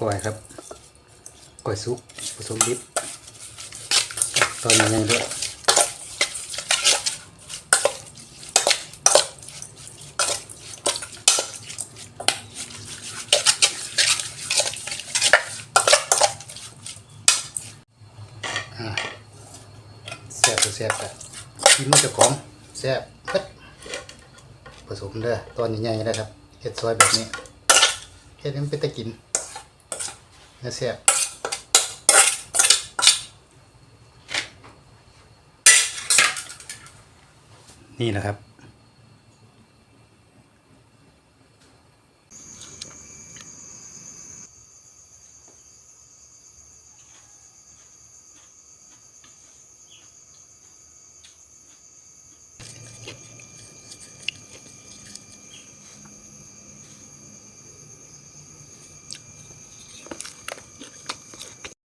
ก้อยครับก้อยซุกผสมดิบตอนนี้ยังด้วยแซ่บก็แซ่บกันกินมันจะของแซ่บเพ็ดผสมเด้อตอนใหญ่ๆนะครับเฮ็ดซอยแบบนี้เฮ็ดให้มันเป็นตะกิน เนื้อแซ่บนี่แหละครับ